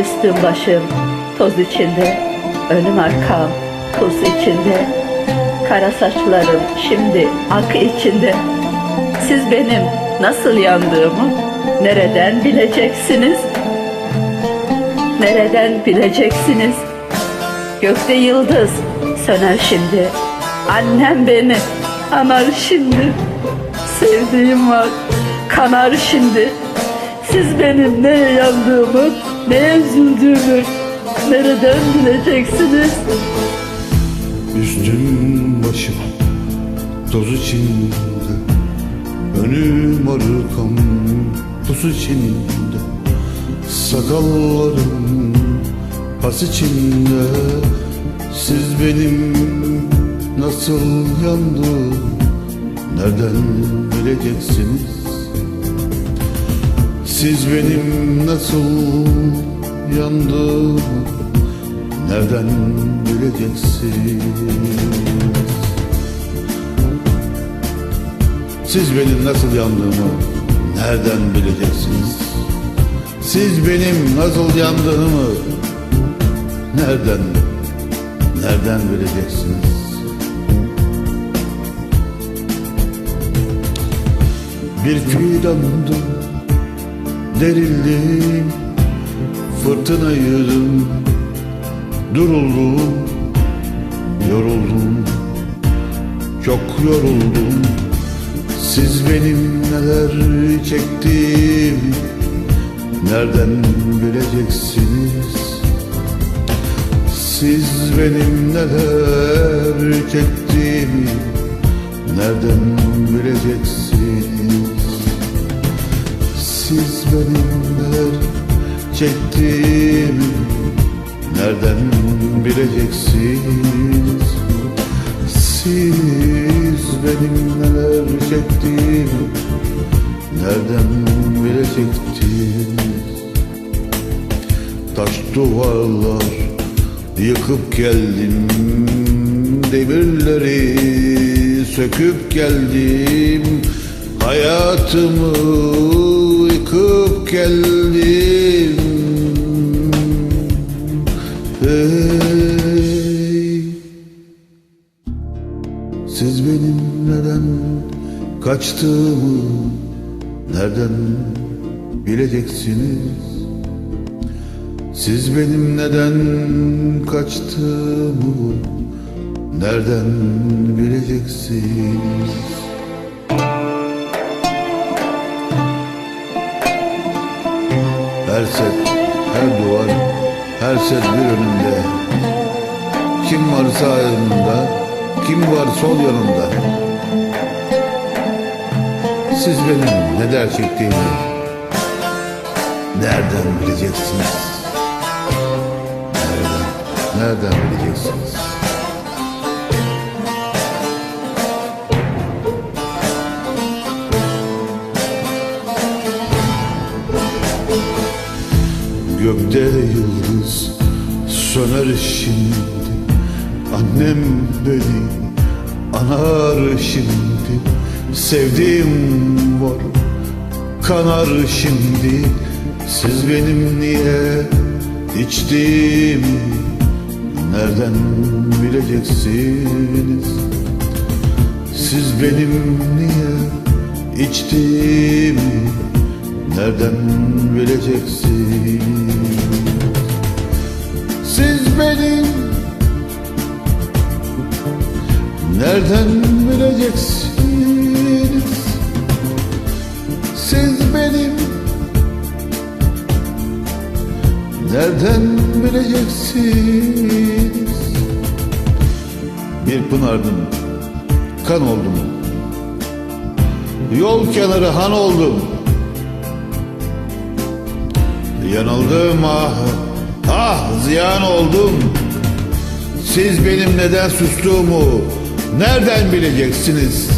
Üstüm başım toz içinde, önüm arkam toz içinde. Kara saçlarım şimdi ak içinde. Siz benim nasıl yandığımı nereden bileceksiniz? Nereden bileceksiniz? Gökte yıldız söner şimdi. Annem beni anar şimdi. Sevdiğim var kanar şimdi. Siz benim neye yandığımı, neye üzüldüğümü nereden bileceksiniz? Üstüm başım toz içinde. Önüm arkam pus içinde. Sakallarım pas içinde. Siz benim nasıl yandım? Nereden bileceksiniz Siz benim nasıl yandım Nereden bileceksiniz? Siz benim nasıl yandığımı nereden bileceksiniz? Siz benim nasıl yandığımı nereden nereden bileceksiniz? Bir fidandım derildim fırtına yürüdüm Duruldum, yoruldum, çok yoruldum. Siz benim neler çektim Nereden bileceksiniz? Siz benim neler çektim Nereden bileceksiniz Siz benim neler çektim Nereden bileceksiniz? Siz benim neler çektim Nereden bilecektiniz Taş duvarlar yıkıp geldim Demirleri söküp geldim. Hayatımı yıkıp geldim. Hey. Siz benim neden kaçtığımı nereden bileceksiniz? Siz benim neden kaçtığımı nereden bileceksiniz Her set, her duvar, her set bir önümde. Kim var sağ yanımda, kim var sol yanımda. Siz benim ne der çektiğimi Nereden bileceksiniz? Nereden, nereden Gökte yıldız söner şimdi. Annem beni anar şimdi. Sevdiğim var kanar şimdi. Siz benim niye içtiğim Nereden bileceksiniz? Siz benim niye içtiğimi Nereden bileceksiniz Siz benim Nereden bileceksiniz? Siz benim Nereden bileceksiniz? Bir pınardım Kan oldum. Yol kenarı han oldum Yanıldım ah. Ah ziyan oldum. Siz benim neden sustuğumu Nereden bileceksiniz?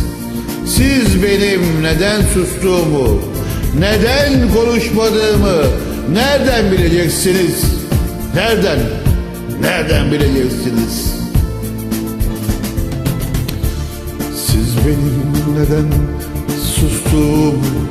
Siz benim neden sustuğumu Neden konuşmadığımı Nereden bileceksiniz? Nereden Nereden bileceksiniz? Siz benim neden sustuğumu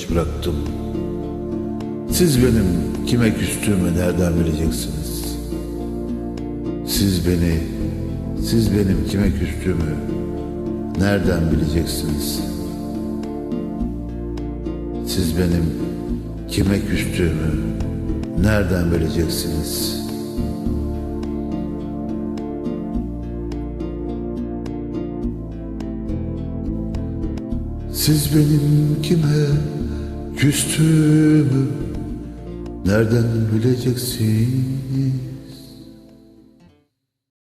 Eş bıraktım Siz benim kime küstüğümü nereden bileceksiniz? Siz beni, siz benim kime küstüğümü nereden bileceksiniz? Siz benim kime küstüğümü nereden bileceksiniz? Siz benim kime küstüğümü nereden bileceksiniz?